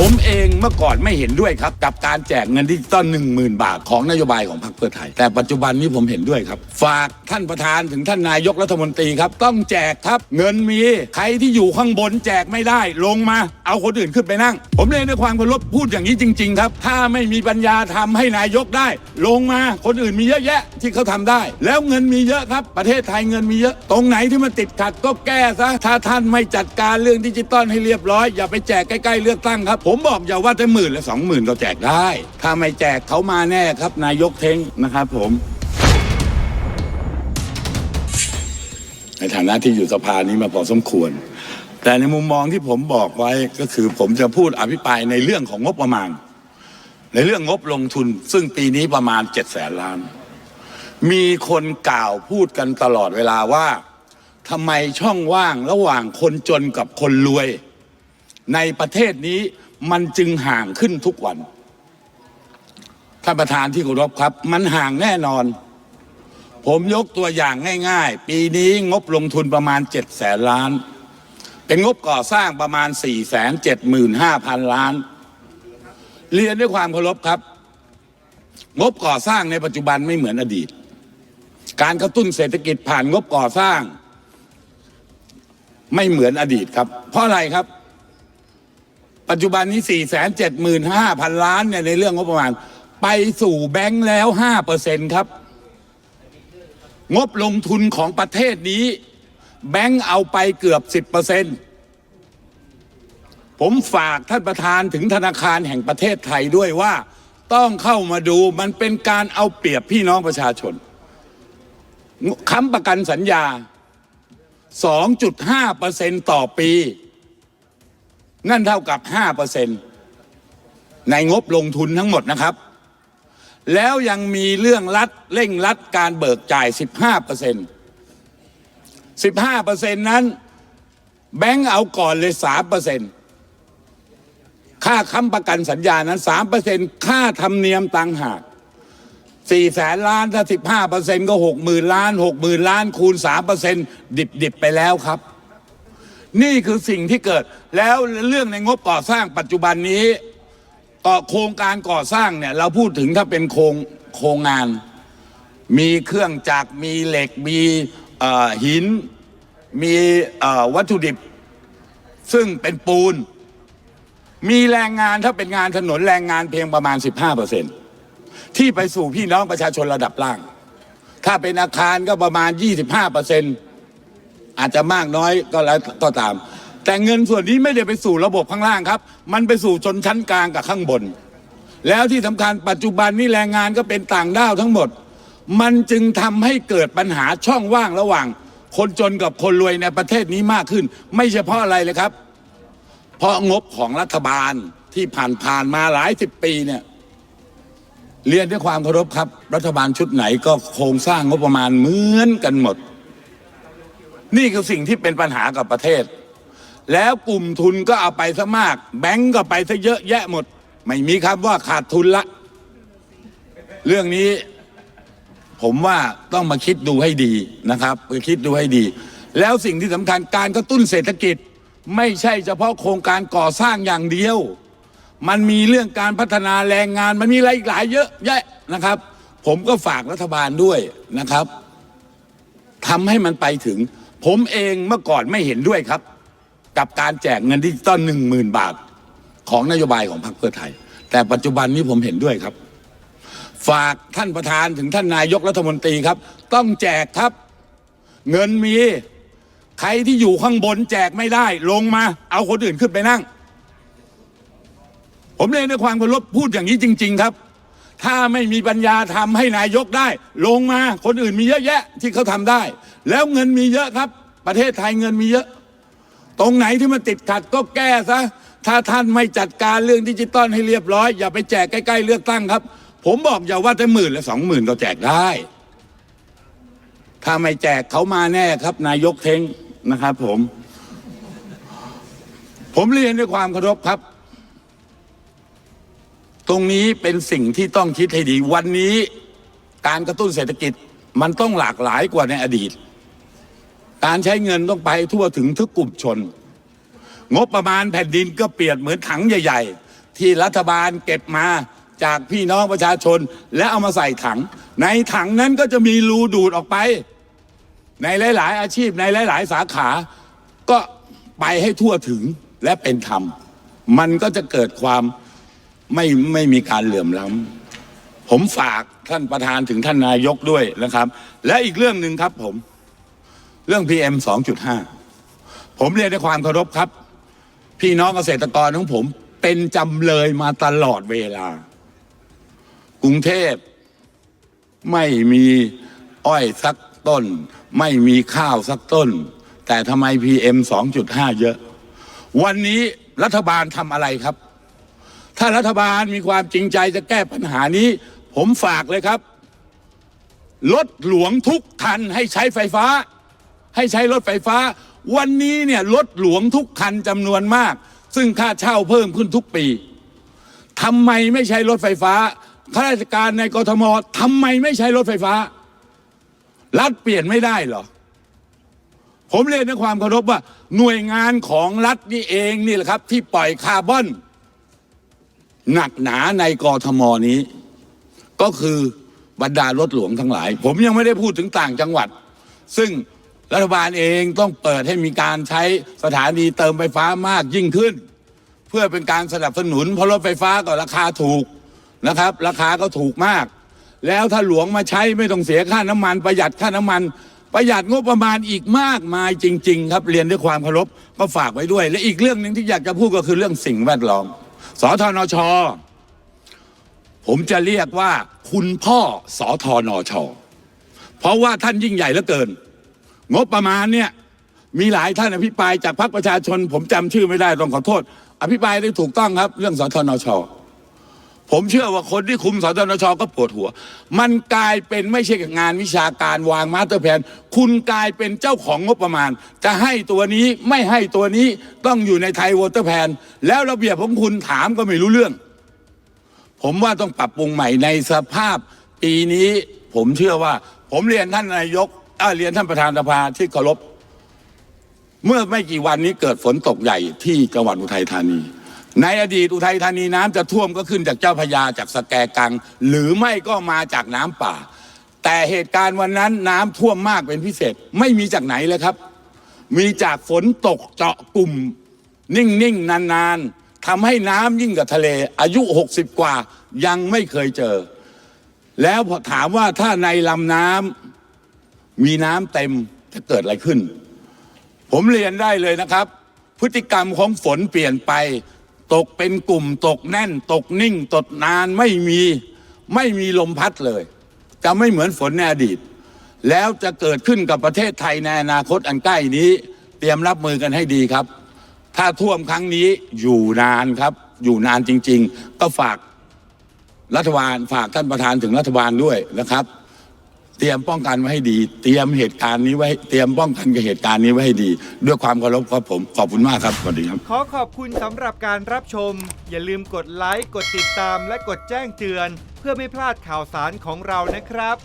ผมเองเมื่อก่อนไม่เห็นด้วยครับ กับการแจกเงินดิจิตอลหนึ่งหมื่นบาทของนโยบายของพรรคเพื่อไทย แต่ปัจจุบันนี้ผมเห็นด้วยครับ ฝากท่านประธานถึงท่านนายกรัฐมนตรีครับ ต้องแจกครับเงินมี ใครที่อยู่ข้างบนแจกไม่ได้ ลงมาเอาคนอื่นขึ้นไปนั่ง ผมเรียนด้วยความเคารพพูดอย่างนี้จริง ๆ ครับ ถ้าไม่มีปัญญาทำให้นายกได้ ลงมาคนอื่นมีเยอะแยะที่เขาทำได้ แล้วเงินมีเยอะครับ ประเทศไทยเงินมีเยอะ ตรงไหนที่มันติดขัดก็แก้ซะถ้าท่านไม่จัดการเรื่องดิจิตอลให้เรียบร้อยอย่าไปแจกใกล้ๆเลือกตั้งครับผมบอกอย่าว่าแต่หมื่นและสองหมื่นก็แจกได้ ถ้าไม่แจกเขามาแน่ครับ นายกเท้งนะครับผม ในฐานะที่อยู่สภานี้มาพอสมควร แต่ในมุมมองที่ผมบอกไว้ก็คือ ผมจะพูดอภิปรายในเรื่องของงบประมาณ ในเรื่องงบลงทุน ซึ่งปีนี้ประมาณเจ็ดแสนล้าน มีคนกล่าวพูดกันตลอดเวลาว่าทำไมช่องว่างระหว่างคนจนกับคนรวย ในประเทศนี้ มันจึงห่างขึ้นทุกวันท่านประธานที่เคารพครับ มันห่างแน่นอน ผมยกตัวอย่างง่าย ๆ ปีนี้งบลงทุนประมาณ7จ็ดแสนล้าน เป็นงบก่อสร้างประมาณ4ี่แสนเจ็ดหมื่นห้าพันล้าน เรียนด้วยความเคารพครับ งบก่อสร้างในปัจจุบันไม่เหมือนอดีต การกระตุ้นเศรษฐกิจผ่านงบก่อสร้าง ไม่เหมือนอดีตครับ เพราะอะไรครับ ปัจจุบันนี้4ี่แสนเจ็ดหมื่นห้าพันล้านเนี่ยในเรื่องงบประมาณ ไปสู่แบงค์แล้วห้าเปอร์เซ็นครับ งบลงทุนของประเทศนี้ แบงค์เอาไปเกือบสิบเปอร์เซ็นผมฝากท่านประธานถึงธนาคารแห่งประเทศไทยด้วยว่า ต้องเข้ามาดูมันเป็นการเอาเปรียบพี่น้องประชาชนค้ำประกันสัญญา 2.5เปอร์เซ็นต่อปี นั่นเท่ากับ5เปอร์เซ็นในงบลงทุนทั้งหมดนะครับ แล้วยังมีเรื่องรัดเร่งรัดการเบิกจ่าย 15เปอร์เซ็นต์15เปอร์เซ็นต์นั้น แบงก์เอาก่อนเลย3เปอร์เซ็นต์ค่าค้ำประกันสัญญานั้น3เปอร์เซ็นต์ค่าธรรมเนียมต่างหาก4แสนล้านถ้า15เปอร์เซ็นต์ก็6หมื่นล้าน6หมื่นล้านคูณ3เปอร์เซ็นต์ดิบดิบไปแล้วครับ นี่คือสิ่งที่เกิดแล้วเรื่องในงบก่อสร้างปัจจุบันนี้ ต่อโครงการก่อสร้างเนี่ยเราพูดถึงถ้าเป็นโครงโครงงาน มีเครื่องจักรมีเหล็กมีหิน มีวัตถุดิบ ซึ่งเป็นปูน มีแรงงานถ้าเป็นงานถนนแรงงานเพียงประมาณ 15%ที่ไปสู่พี่น้องประชาชนระดับล่าง ถ้าเป็นอาคารก็ประมาณ 25% อาจจะมากน้อยก็แล้วก็ตาม แต่เงินส่วนนี้ไม่ได้ไปสู่ระบบข้างล่างครับ มันไปสู่ชนชั้นกลางกับข้างบน แล้วที่สำคัญปัจจุบันนี้แรงงานก็เป็นต่างด้าวทั้งหมด มันจึงทำให้เกิดปัญหาช่องว่างระหว่าง คนจนกับคนรวยในประเทศนี้มากขึ้น ไม่ใช่เพาะอะไรเลยครับ เพราะงบของรัฐบาลที่ผ่านผ่านๆมาหลายสิบปีเนี่ยเรียนด้วยความเคารพครับ รัฐบาลชุดไหนก็โครงสร้างงบประมาณเหมือนกันหมด นี่คือสิ่งที่เป็นปัญหากับประเทศ แล้วกลุ่มทุนก็เอาไปซะมาก แบงก์ก็ไปซะเยอะแยะหมด ไม่มีคำว่าขาดทุนละ เรื่องนี้ผมว่าต้องมาคิดดูให้ดีนะครับคิดดูให้ดี แล้วสิ่งที่สำคัญการกระตุ้นเศรษฐกิจ ไม่ใช่เฉพาะโครงการก่อสร้างอย่างเดียว มันมีเรื่องการพัฒนาแรงงานมันมีอะไรอีกหลายเยอะแยะนะครับ ผมก็ฝากรัฐบาลด้วยนะครับทำให้มันไปถึง ผมเองเมื่อก่อนไม่เห็นด้วยครับ กับการแจกเงินดิจิตอลหนึ่งหมื่นบาท ของนโยบายของพรรคเพื่อไทย แต่ปัจจุบันนี้ผมเห็นด้วยครับ ฝากท่านประธานถึงท่านนายกรัฐมนตรีครับ ต้องแจกครับ เงินมี ใครที่อยู่ข้างบนแจกไม่ได้ ลงมา เอาคนอื่นขึ้นไปนั่ง ผมเรียนด้วยความเคารพพูดอย่างนี้จริง ๆ ครับ ถ้าไม่มีปัญญาทำให้นายกได้ ลงมาคนอื่นมีเยอะแยะที่เขาทำได้ แล้วเงินมีเยอะครับ ประเทศไทยเงินมีเยอะ ตรงไหนที่มันติดขัดก็แก้ซะถ้าท่านไม่จัดการเรื่องดิจิตอลให้เรียบร้อย อย่าไปแจกใกล้ๆเลือกตั้งครับ ผมบอกอย่าว่าแต่หมื่นและสองหมื่นก็แจกได้ ถ้าไม่แจกเขามาแน่ครับ นายกเทงนะครับ ผม ผมเรียนด้วยความเคารพครับ รงนี้เป็นสิ่งที่ต้องคิดให้ดีวันนี้การกระตุ้นเศรษฐกิจมันต้องหลากหลายกว่าในอดีต การใช้เงินต้องไปทั่วถึงทุกกลุ่มชน งบประมาณแผ่นดินก็เปรียบเหมือนถังใหญ่ ๆ ที่รัฐบาลเก็บมาจากพี่น้องประชาชน และเอามาใส่ถัง ในถังนั้นก็จะมีรูดูดออกไป ในหลาย ๆ อาชีพในหลาย ๆ สาขาก็ไปให้ทั่วถึงและเป็นธรรม มันก็จะเกิดความ ไม่ไม่มีการเหลื่อมล้ำผมฝากท่านประธานถึงท่านนายกด้วยนะครับ และอีกเรื่องหนึ่งครับผม เรื่อง PM 2.5 ผมเรียนด้วยความเคารพครับ พี่น้องเกษตรกรของผมเป็นจำเลยมาตลอดเวลา กรุงเทพไม่มีอ้อยสักต้น ไม่มีข้าวสักต้น แต่ทำไม PM 2.5 เยอะ วันนี้รัฐบาลทำอะไรครับ ถ้ารัฐบาลมีความจริงใจจะแก้ปัญหานี้ ผมฝากเลยครับ รถหลวงทุกคันให้ใช้ไฟฟ้า ให้ใช้รถไฟฟ้า วันนี้เนี่ยรถหลวงทุกคันจำนวนมาก ซึ่งค่าเช่าเพิ่มขึ้นทุกปีทำไมไม่ใช้รถไฟฟ้าข้าราชการในกทมทำไมไม่ใช้รถไฟฟ้า รัฐเปลี่ยนไม่ได้เหรอ ผมเรียนด้วยความเคารพว่า หน่วยงานของรัฐนี่เองนี่แหละครับ ที่ปล่อยคาร์บอน หนักหนาในกรทมนี้ ก็คือบรรดารถหลวงทั้งหลาย ผมยังไม่ได้พูดถึงต่างจังหวัด ซึ่งรัฐบาลเองต้องเปิดให้มีการใช้สถานีเติมไฟฟ้ามากยิ่งขึ้น เพื่อเป็นการสนับสนุนเพราะรถไฟฟ้าก็ราคาถูกนะครับ ราคาก็ถูกมาก แล้วถ้าหลวงมาใช้ไม่ต้องเสียค่าน้ำมัน ประหยัดค่าน้ำมัน ประหยัดงบประมาณอีกมากมายจริง ๆ ครับเรียนด้วยความเคารพก็ฝากไว้ด้วย และอีกเรื่องหนึ่งที่อยากจะพูดก็คือเรื่องสิ่งแวดล้อม สทนช ผมจะเรียกว่าคุณพ่อสอทอนอชอเพราะว่าท่านยิ่งใหญ่เหลือเกิน งบประมาณเนี่ยมีหลายท่านอภิปรายจากพรรคประชาชน ผมจำชื่อไม่ได้ต้องขอโทษ อภิปรายได้ถูกต้องครับ เรื่องสทนช ผมเชื่อว่าคนที่คุมสทนชก็ปวดหัว มันกลายเป็นไม่ใช่งานวิชาการวางมาสเตอร์แผนคุณกลายเป็นเจ้าของงบประมาณ จะให้ตัวนี้ไม่ให้ตัวนี้ต้องอยู่ในไทยวอเตอร์แพนแล้วระเบียบของคุณถามก็ไม่รู้เรื่อง ผมว่าต้องปรับปรุงใหม่ในสภาพปีนี้ ผมเชื่อว่า ผมเรียนท่านนายกเเรียนท่านประธานสภาที่เคารพเมื่อไม่กี่วันนี้เกิดฝนตกใหญ่ที่จังหวัดอุทัยธานี ในอดีตอุทัยธานีน้ำจะท่วมก็ขึ้นจากเจ้าพระยาจากสแกกัง หรือไม่ก็มาจากน้ำป่า แต่เหตุการณ์วันนั้นน้ำท่วมมากเป็นพิเศษไม่มีจากไหนเลยครับ มีจากฝนตกเจาะกลุ่ม นิ่งๆ นานๆทำให้น้ำยิ่งกับทะเล อายุ 60 กว่ายังไม่เคยเจอ แล้วพอถามว่าถ้าในลำน้ำมีน้ำเต็มจะเกิดอะไรขึ้น ผมเรียนได้เลยนะครับ พฤติกรรมของฝนเปลี่ยนไป ตกเป็นกลุ่มตกแน่น ตกนิ่ง ตกนานไม่มีไม่มีลมพัดเลย จะไม่เหมือนฝนในอดีต แล้วจะเกิดขึ้นกับประเทศไทยในอนาคตอันใกล้นี้ เตรียมรับมือกันให้ดีครับ ถ้าท่วมครั้งนี้อยู่นานครับ อยู่นานจริง ๆ ก็ฝากรัฐบาลฝากท่านประธานถึงรัฐบาลด้วยนะครับ เตรียมป้องกันไว้ให้ดี เตรียมเหตุการณ์นี้ไว้ เตรียมป้องกันกับเหตุการณ์นี้ไว้ให้ดี ด้วยความเคารพครับผม ขอบคุณมากครับสวัสดีครับ ขอขอบคุณสำหรับการรับชม อย่าลืมกดไลค์ กดติดตาม และกดแจ้งเตือน เพื่อไม่พลาดข่าวสารของเรานะครับ